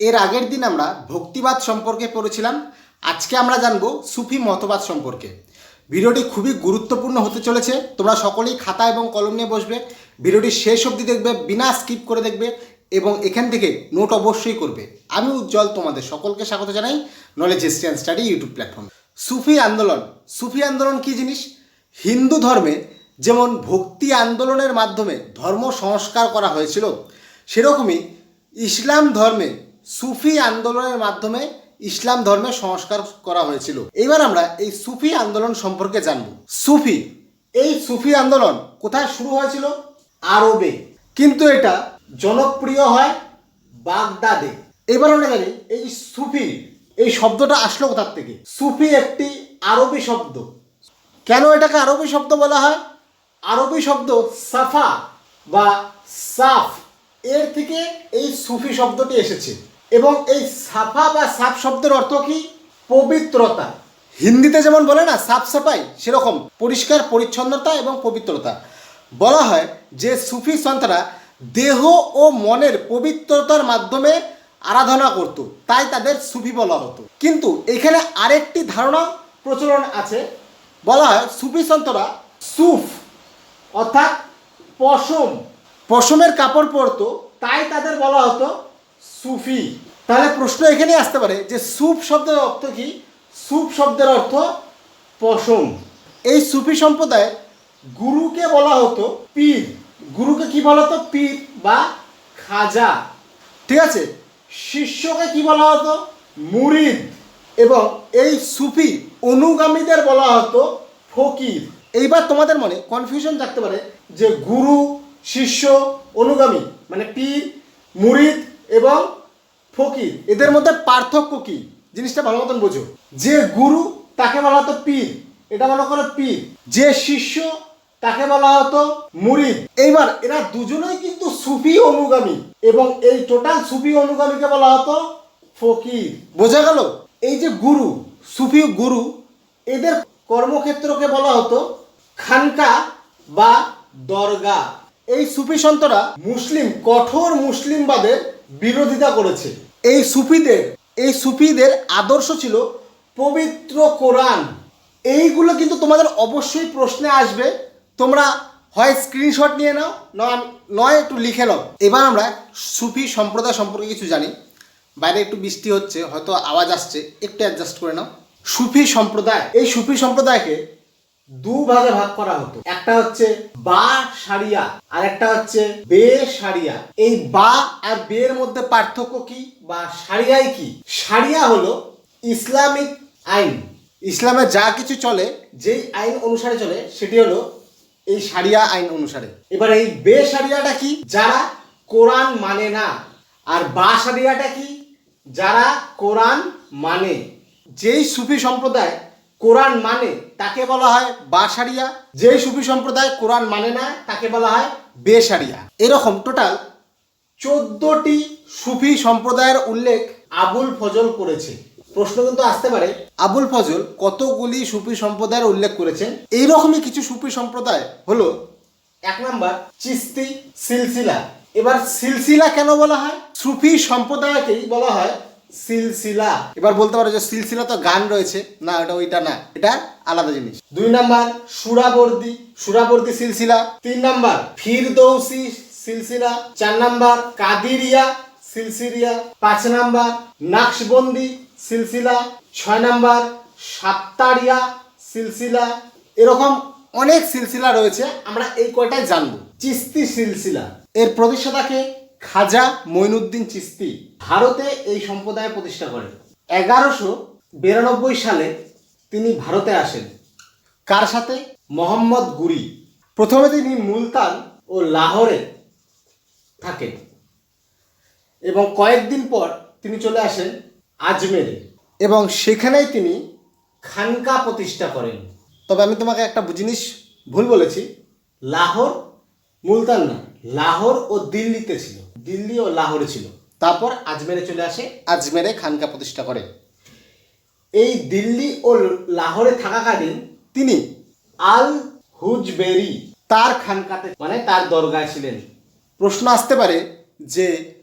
এর আগের দিন আমরা ভক্তিবাদ সম্পর্কে পড়েছিলাম। আজকে আমরা জানব সুফি মতবাদ সম্পর্কে। ভিডিওটি খুবই গুরুত্বপূর্ণ হতে চলেছে। তোমরা সকলেই খাতা এবং কলম নিয়ে বসবে। ভিডিওটি শেষ অবধি দেখবে, বিনা স্কিপ করে দেখবে এবং এখান থেকে নোট অবশ্যই করবে। আমি উজ্জ্বল, তোমাদের সকলকে স্বাগত জানাই knowledge and study YouTube platform সুফি আন্দোলন। সুফি আন্দোলন কী জিনিস? হিন্দু ধর্মে যেমন ভক্তি আন্দোলনের মাধ্যমে ধর্ম সংস্কার করা হয়েছিল, সেরকমই ইসলাম ধর্মে সুফি আন্দোলনের মাধ্যমে ইসলাম ধর্মে সংস্কার করা হয়েছিল। এবার আমরা এই সুফি আন্দোলন সম্পর্কে জানব। সুফি, এই সুফি আন্দোলন কোথায় শুরু হয়েছিল? আরবে। কিন্তু এটা জনপ্রিয় হয় বাগদাদে। এবার আমরা জানি, এই সুফি, এই শব্দটা আসলো কোথার থেকে? সুফি একটি আরবি শব্দ। কেন এটাকে আরবি শব্দ বলা হয়? আরবি শব্দ সাফা বা সাফ। এর থেকে এই সুফি শব্দটি এসেছে। এবং এই সাফা বা সাফ শব্দের অর্থ কি? পবিত্রতা। হিন্দিতে যেমন বলে না, সাফ সাফাই, সেরকম পরিষ্কার পরিচ্ছন্নতা এবং পবিত্রতা। বলা হয় যে সুফি সন্তরা দেহ ও মনের পবিত্রতার মাধ্যমে আরাধনা করত, তাই তাদের সুফি বলা হতো। কিন্তু এখানে আরেকটি ধারণা প্রচলন আছে। বলা হয় সুফি সন্তরা সুফ, অর্থাৎ পশম, পশমের কাপড় পরতো, তাই তাদের বলা হতো সুফি। তাহলে প্রশ্ন এখানেই আসতে পারে যে সুফ শব্দের অর্থ কি? সুফ শব্দের অর্থ পশম। এই সুফি সম্প্রদায়ে গুরুকে বলা হতো পীর। গুরুকে কি বলা হতো? পীর বা খাজা। ঠিক আছে? শিষ্যকে কি বলা হতো? মুরিদ। এবং এই সুফি অনুগামীদের বলা হতো ফকির। এইবার তোমাদের মনে কনফিউশন থাকতে পারে যে গুরু, শিষ্য, অনুগামী মানে পীর, মুরিদ এবং ফকির এদের মধ্যে পার্থক্য কি? জিনিসটা ভালো মতন বোঝো। যে গুরু, তাকে বলা হতো পীর। এটা মনে করো পীর। যে শিষ্য, তাকে বলা হতো মুরিদ। এইবার এরা দুজনেই কিন্তু সুফি অনুগামী এবং এই টোটাল সুফি অনুগামীকে বলা হতো ফকির। বোঝা গেল? এই যে গুরু, সুফি গুরু, এদের কর্মক্ষেত্রকে বলা হতো খানকা বা দরগা। এই সুফি সন্তরা মুসলিম, কঠোর মুসলিমবাদের বিরোধিতা করেছে। এই সুফিদের এই সুফিদের আদর্শ ছিল পবিত্র কোরআন। এইগুলো কিন্তু তোমাদের অবশ্যই প্রশ্নে আসবে। তোমরা হয় স্ক্রিনশট নিয়ে নাও নয় নয়, একটু লিখে নাও। এবার আমরা সুফি সম্প্রদায় সম্পর্কে কিছু জানি। বাইরে একটু বৃষ্টি হচ্ছে, হয়তো আওয়াজ আসছে, একটু অ্যাডজাস্ট করে নাও। সুফি সম্প্রদায়, এই সুফি সম্প্রদায়কে দু ভাগে ভাগ করা হতো। একটা হচ্ছে বা সারিয়া আর একটা হচ্ছে বে সারিয়া। এই বা আর বে এর মধ্যে পার্থক্য কি বা সারিয়াই কি? সারিয়া হলো ইসলামিক আইন। ইসলামে যা কিছু চলে, যেই আইন অনুসারে চলে, সেটি হলো এই সারিয়া আইন অনুসারে। এবার এই বে সারিয়াটা কি? যারা কোরআন মানে না। আর বা সারিয়াটা কি? যারা কোরআন মানে। যেই সুফি সম্প্রদায় কোরআন মানে তাকে বলা হয় বাসারিয়া যেই সুফি সম্প্রদায় কোরআন মানে না, তাকে বলা হয় বেসারিয়া এরকম টোটাল চোদ্দটি সুফি সম্প্রদায়ের উল্লেখ আবুল ফজল করেছে। প্রশ্ন কিন্তু আসতে পারে, আবুল ফজল কতগুলি সুফি সম্প্রদায়ের উল্লেখ করেছেন? এইরকমই কিছু সুফি সম্প্রদায় হলো, এক নাম্বার চিস্তি, সিলসিলা। এবার সিলসিলা কেন বলা হয়? সুফি সম্প্রদায়কেই বলা হয় সিলসিলা। এবার বলতে পারো যে সিলসিলা তো গান রয়েছে। না এটা ওইটা না। এটা আলাদা জিনিস। দুই নাম্বার, সুরাবর্দি। সুরাবর্দি সিলসিলা। তিন নাম্বার, ফিরদৌসি সিলসিলা। চার নাম্বার, কাদিরিয়া সিলসিলিয়া পাঁচ নাম্বার, নাকশবন্দি সিলসিলা। ছয় নাম্বার সাত্তারিয়া সিলসিলা। এরকম অনেক সিলসিলা রয়েছে। আমরা এই কয়টাই জানব। চিস্তি সিলসিলা। এর প্রতিষ্ঠাতাকে খাজা মঈনুদ্দিন চিস্তি ভারতে এই সম্প্রদায় প্রতিষ্ঠা করেন। এগারোশো বিরানব্বই সালে তিনি ভারতে আসেন। কার সাথে? মোহাম্মদ গুরি। প্রথমে তিনি মুলতান ও লাহোরে থাকেন এবং কয়েকদিন পর তিনি চলে আসেন আজমেরে এবং সেখানেই তিনি খানকা প্রতিষ্ঠা করেন। তবে আমি তোমাকে একটা জিনিস ভুল বলেছি। লাহোর মুলতান না, লাহোর ও দিল্লিতে ছিল দিল্লি ও লাহোরে ছিল। তারপর আজমেরে চলে আসে। আজমেরে খানকা প্রতিষ্ঠা করে। এই দিল্লি ও লাহোরে থাকাকালীন তিনি আল হুজবেরি তার খানকাতে মানে তার দরগায় ছিলেন। প্রশ্ন আসতে পারে যে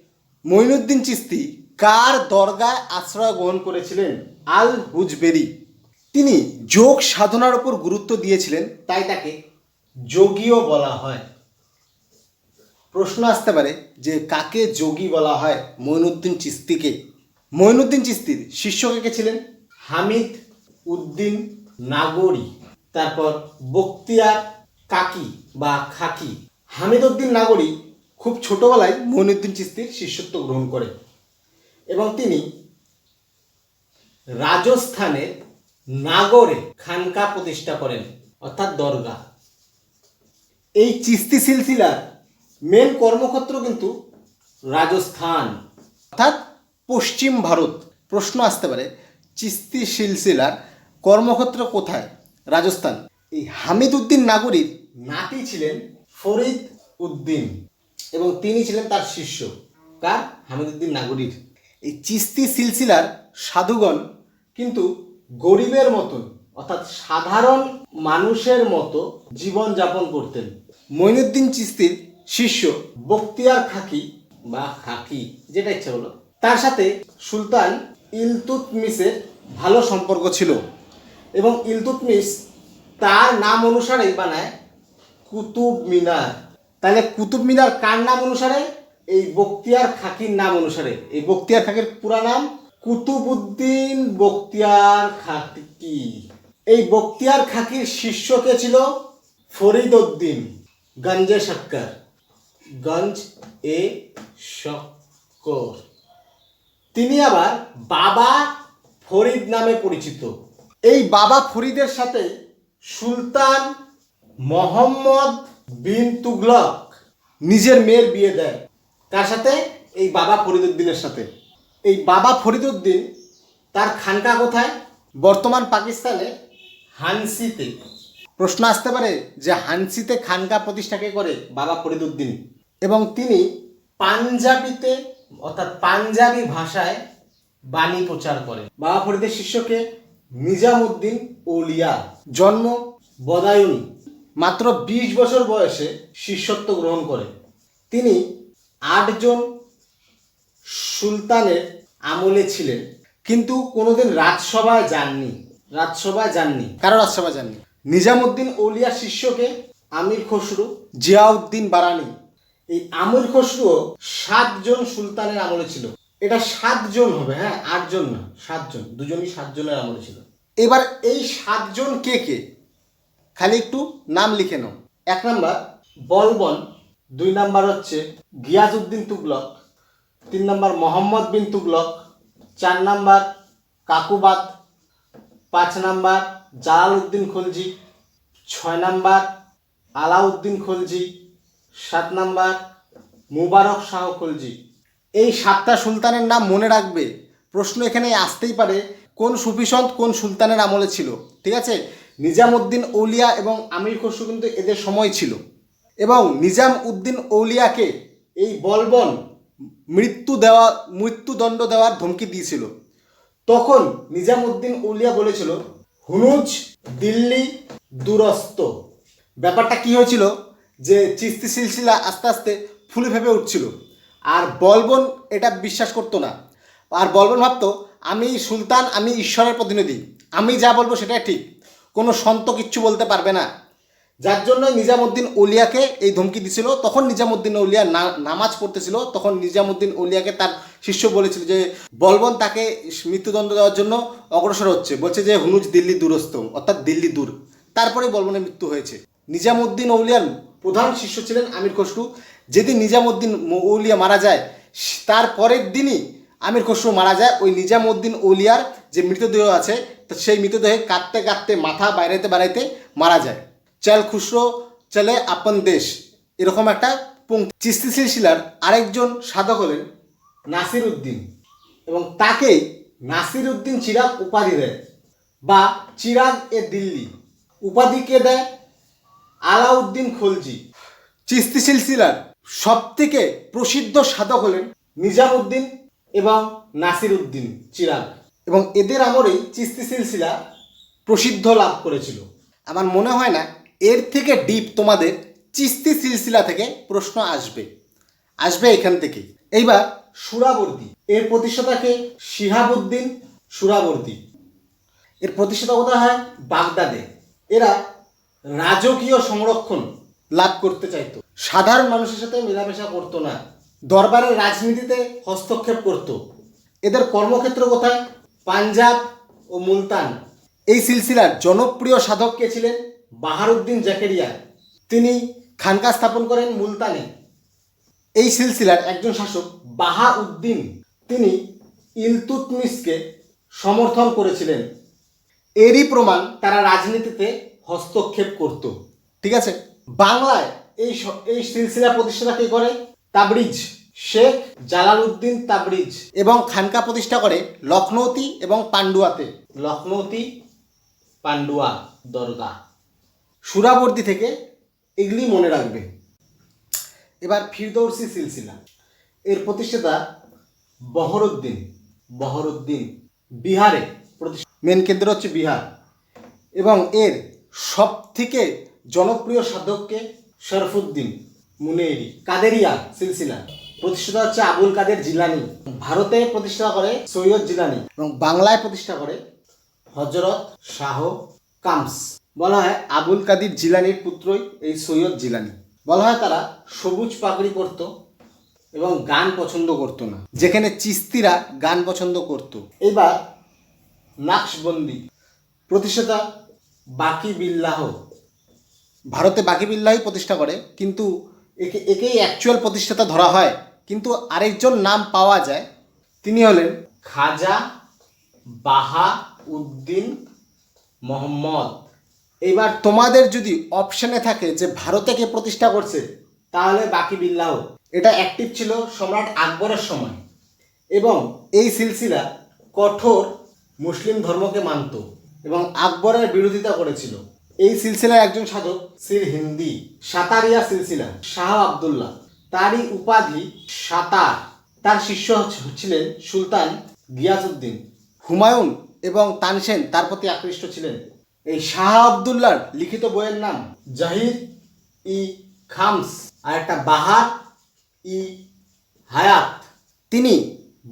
মঈনুদ্দিন চিস্তি কার দরগায় আশ্রয় গ্রহণ করেছিলেন? আল হুজবেরি। তিনি যোগ সাধনার উপর গুরুত্ব দিয়েছিলেন। তাই তাকে যোগীও বলা হয়। প্রশ্ন আসতে পারে যে কাকে যোগী বলা হয় মঈনুদ্দিন চিস্তিকে। মঈনুদ্দিন চিস্তির শিষ্য কে ছিলেন? হামিদ উদ্দিন নাগরি। তারপর বক্তিয়ার কাকি বা খাকি। হামিদ উদ্দিন নাগরি খুব ছোটবেলায় মঈনুদ্দিন চিস্তির শিষ্যত্ব গ্রহণ করে এবং তিনি রাজস্থানের নাগরে খানকা প্রতিষ্ঠা করেন, অর্থাৎ দরগা এই চিস্তি সিলসিলার মেন কর্মক্ষেত্র কিন্তু রাজস্থান। অর্থাৎ পশ্চিম ভারত। প্রশ্ন আসতে পারে চিস্তি সিলসিলার কর্মক্ষেত্র কোথায়? রাজস্থান। এই হামিদ উদ্দিন নাগরীর নাতি ছিলেন ফরিদ উদ্দিন এবং তিনি ছিলেন তার শিষ্য। কার? হামিদ উদ্দিন নাগরীর। এই চিস্তি সিলসিলার সাধুগণ কিন্তু গরিবের মতন অর্থাৎ সাধারণ মানুষের মতো জীবন যাপন করতেন। মঈনুদ্দিন চিস্তির শিষ্য বক্তিয়ার খাকি বা খাকি, যেটা ইচ্ছা হলো। তার সাথে সুলতান ইলতুতমিসের ভালো সম্পর্ক ছিল এবং ইলতুতমিস তার নাম অনুসারেই বানায় কুতুব মিনার। তাহলে কুতুব মিনার কার নাম অনুসারে? এই বক্তিয়ার খাকির নাম অনুসারে। এই বক্তিয়ার খাকির পুরা নাম কুতুবুদ্দিন বক্তিয়ার খাকি। এই বক্তিয়ার খাকির শিষ্য কে ছিল? ফরিদ উদ্দিন গঞ্জে শক্কর গঞ্জ এ শক্কর। তিনি আবার বাবা ফরিদ নামে পরিচিত। এই বাবা ফরিদের সাথে সুলতান মোহাম্মদ বিন তুগলক নিজের মেয়ের বিয়ে দেয়। কার সাথে এই বাবা ফরিদুদ্দিনের সাথে। এই বাবা ফরিদুদ্দিন তার খানকা কোথায়? বর্তমান পাকিস্তানে হানসিতে। প্রশ্ন আসতে পারে যে হানসিতে খানকা প্রতিষ্ঠা কে করে বাবা ফরিদুদ্দিন এবং তিনি পাঞ্জাবিতে অর্থাৎ পাঞ্জাবি ভাষায় বাণী প্রচার করেন। বাবা ফরিদের শিষ্যকে নিজামুদ্দিন ওলিয়া জন্ম বদায়ুনি মাত্র বিশ বছর বয়সে শিষ্যত্ব গ্রহণ করে তিনি আটজন সুলতানের আমলে ছিলেন কিন্তু কোনোদিন রাজসভায় যাননি রাজসভায় যাননি। কারও রাজসভায় যাননি? নিজামুদ্দিন ওলিয়া শিষ্যকে আমির খসরু জিয়াউদ্দিন বারানি এই আমির খসরুও সাতজন সুলতানের আমলে ছিল। এটা সাতজন হবে হ্যাঁ? আটজন না, সাতজন। দুজনই সাতজনের আমলে ছিল। এবার এই সাতজন কে কে? খালি একটু নাম লিখে নাও। এক নাম্বার, বলবন। দুই নাম্বার হচ্ছে গিয়াজউদ্দিন তুগলক। তিন নাম্বার, মোহাম্মদ বিন তুগলক। চার নাম্বার কাকুবাদ পাঁচ নাম্বার, জালালউদ্দিন খলজি। ছয় নাম্বার, আলাউদ্দিন খলজি। সাত নাম্বার, মুবারক শাহ খলজি। এই সাতটা সুলতানের নাম মনে রাখবে। প্রশ্ন এখানে আসতেই পারে, কোন সুফিসন্ত কোন সুলতানের আমলে ছিল? ঠিক আছে? নিজামউদ্দিন ঔলিয়া এবং আমির খসরু কিন্তু এদের সময় ছিল। এবং নিজাম উদ্দিন ঔলিয়াকে এই বলবন মৃত্যু দেওয়া, মৃত্যুদণ্ড দেওয়ার ধমকি দিয়েছিল। তখন নিজামউদ্দিন উলিয়া বলেছিল, হুনুজ, দিল্লি, দুরস্ত। ব্যাপারটা কি হয়েছিল? যে চিস্তি সিলসিলা আস্তে আস্তে ফুলে ফেপে উঠছিল। আর বলবন এটা বিশ্বাস করতো না। আর বলবন ভাবতো, আমি সুলতান, আমি ঈশ্বরের প্রতিনিধি। আমি যা বলব সেটাই ঠিক। কোনো সন্ত কিচ্ছু বলতে পারবে না। যার জন্য নিজামুদ্দিন ওলিয়াকে এই ধমকি দিছিল। তখন নিজামুদ্দিন ওলিয়া নামাজ পড়তেছিল। তখন নিজামুদ্দিন ওলিয়াকে তার শিষ্য বলেছিল যে, বলবন তাকে মৃত্যুদণ্ড দেওয়ার জন্য অগ্রসর হচ্ছে। বলছে যে, হুনুজ দিল্লি দূরস্থ, অর্থাৎ দিল্লি দূর। তারপরে বলবনের মৃত্যু হয়েছে। নিজামুদ্দিন ওলিয়ার প্রধান শিষ্য ছিলেন আমির খসরু। যেদিন নিজামুদ্দিন ওলিয়া মারা যায় তার পরের দিনই আমির খসরু মারা যায়। ওই নিজামুদ্দিন ওলিয়ার যে মৃতদেহ আছে, তো সেই মৃতদেহে কাঁদতে কাঁদতে মাথা বাইরেতে বাড়াইতে মারা যায়। চল খুসরো, চলে আপন দেশ। এরকম একটা পঙ্ক্তি। চিস্তি সিলসিলার আরেকজন সাধক হলেন নাসির উদ্দিন এবং তাকে নাসির উদ্দিন চিরাগ উপাধি দেয় বা চিরাগ এ দিল্লি। উপাধি কে দেয়? আলাউদ্দিন খলজি, চিস্তি সিলসিলার সব থেকে প্রসিদ্ধ সাধক হলেন নিজামুদ্দিন এবং নাসির উদ্দিন চিরাগ। এবং এদের আমলেই চিস্তি সিলসিলা প্রসিদ্ধ লাভ করেছিল। আমার মনে হয় না এর থেকে ডিপ তোমাদের চিস্তি সিলসিলা থেকে প্রশ্ন আসবে। আসবে এখান থেকে এইবার সুরাবর্দী, এর প্রতিষ্ঠাতাকে শিহাবুদ্দিন সুরাবর্দী। এর প্রতিষ্ঠাতা কোথায় হয়? বাগদাদে। এরা রাজকীয় সংরক্ষণ লাভ করতে চাইতো। সাধারণ মানুষের সাথে মেলামেশা করতো না। দরবারের রাজনীতিতে হস্তক্ষেপ করত। এদের কর্মক্ষেত্র কোথায়? পাঞ্জাব ও মুলতান। এই সিলসিলার জনপ্রিয় সাধক কে ছিলেন? বাহারুদ্দিন জাকেরিয়া। তিনি খানকা স্থাপন করেন মুলতানে। এই সিলসিলার একজন শাসক বাহাউদ্দিন। তিনি ইলতুতমিসকে সমর্থন করেছিলেন। এরই প্রমাণ তারা রাজনীতিতে হস্তক্ষেপ করত। ঠিক আছে? বাংলায় এই এই সিলসিলা প্রতিষ্ঠাতা কে করে? তাবরিজ। শেখ জালালউদ্দিন তাবরিজ এবং খানকা প্রতিষ্ঠা করে লখনৌতি এবং পান্ডুয়াতে। লখনৌতি, পান্ডুয়া দরগা সুরাবর্দী থেকে এগুলি মনে রাখবে। এবার ফিরদৌসি সিলসিলা। এর প্রতিষ্ঠাতা বহরুদ্দিন বহরুদ্দিন বিহারে প্রতিষ্ঠা মেন কেন্দ্র হচ্ছে বিহার। এবং এর সব থেকে জনপ্রিয় সাধককে শরফুদ্দিন মুনেরি। কাদেরিয়া সিলসিলা। প্রতিষ্ঠাতা হচ্ছে আবুল কাদের জিলানি। ভারতে প্রতিষ্ঠা করে সৈয়দ জিলানি এবং বাংলায় প্রতিষ্ঠা করে হজরত শাহ কামস। বলা হয় আবুল কাদির জিলানির পুত্রই এই সৈয়দ জিলানি। বলা হয় তারা সবুজ পাগড়ি পরতো এবং গান পছন্দ করতো না। যেখানে চিস্তিরা গান পছন্দ করত। এবার নাকশবন্দি। প্রতিষ্ঠাতা বাকি বিল্লাহ। ভারতে বাকি বিল্লাহই প্রতিষ্ঠা করে কিন্তু একে একেই অ্যাকচুয়াল প্রতিষ্ঠাতা ধরা হয়। কিন্তু আরেকজন নাম পাওয়া যায় তিনি হলেন খাজা বাহা উদ্দিন মোহাম্মদ। এবার তোমাদের যদি অপশনে থাকে যে ভারতে কে প্রতিষ্ঠা করছে তাহলে বাকি বিল্লাহ। এটা অ্যাক্টিভ ছিল সম্রাট আকবরের সময়। এবং এই সিলসিলা কঠোর মুসলিম ধর্মকে মানত। এবং আকবরের বিরোধিতা করেছিল। এই সিলসিলার একজন সাধক, সির হিন্দি, সাতারিয়া সিলসিলা, শাহ আবদুল্লাহ। তারই উপাধি সাতার। তার শিষ্য ছিলেন সুলতান গিয়াসউদ্দিন। হুমায়ুন এবং তানসেন তার প্রতি আকৃষ্ট ছিলেন। এই শাহ আবদুল্লার লিখিত বইয়ের নাম জাহির ই খামস, আর একটা বাহার ই হায়াত। তিনি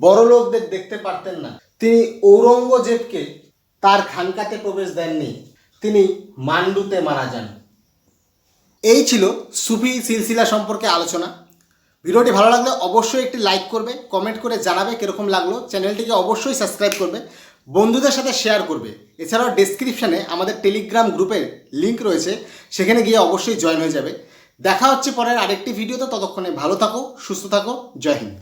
বড় লোকদের দেখতে পারতেন না। তিনি ঔরঙ্গজেবকে তার খানকাতে প্রবেশ দেননি। তিনি মান্ডুতে মারা যান। এই ছিল সুফি সিলসিলা সম্পর্কে আলোচনা। ভিডিওটি ভালো লাগলে অবশ্যই একটি লাইক করবে, কমেন্ট করে জানাবে কীরকম লাগল। চ্যানেলটিকে অবশ্যই সাবস্ক্রাইব করবে, বন্ধুদের সাথে শেয়ার করবে। এছাড়াও ডেসক্রিপশানে আমাদের টেলিগ্রাম গ্রুপের লিঙ্ক রয়েছে, সেখানে গিয়ে অবশ্যই জয়েন হয়ে যাবে। দেখা হচ্ছে পরের আরেকটি ভিডিওতে, ততক্ষণে ভালো থাকো, সুস্থ থাকো, জয় হিন্দ।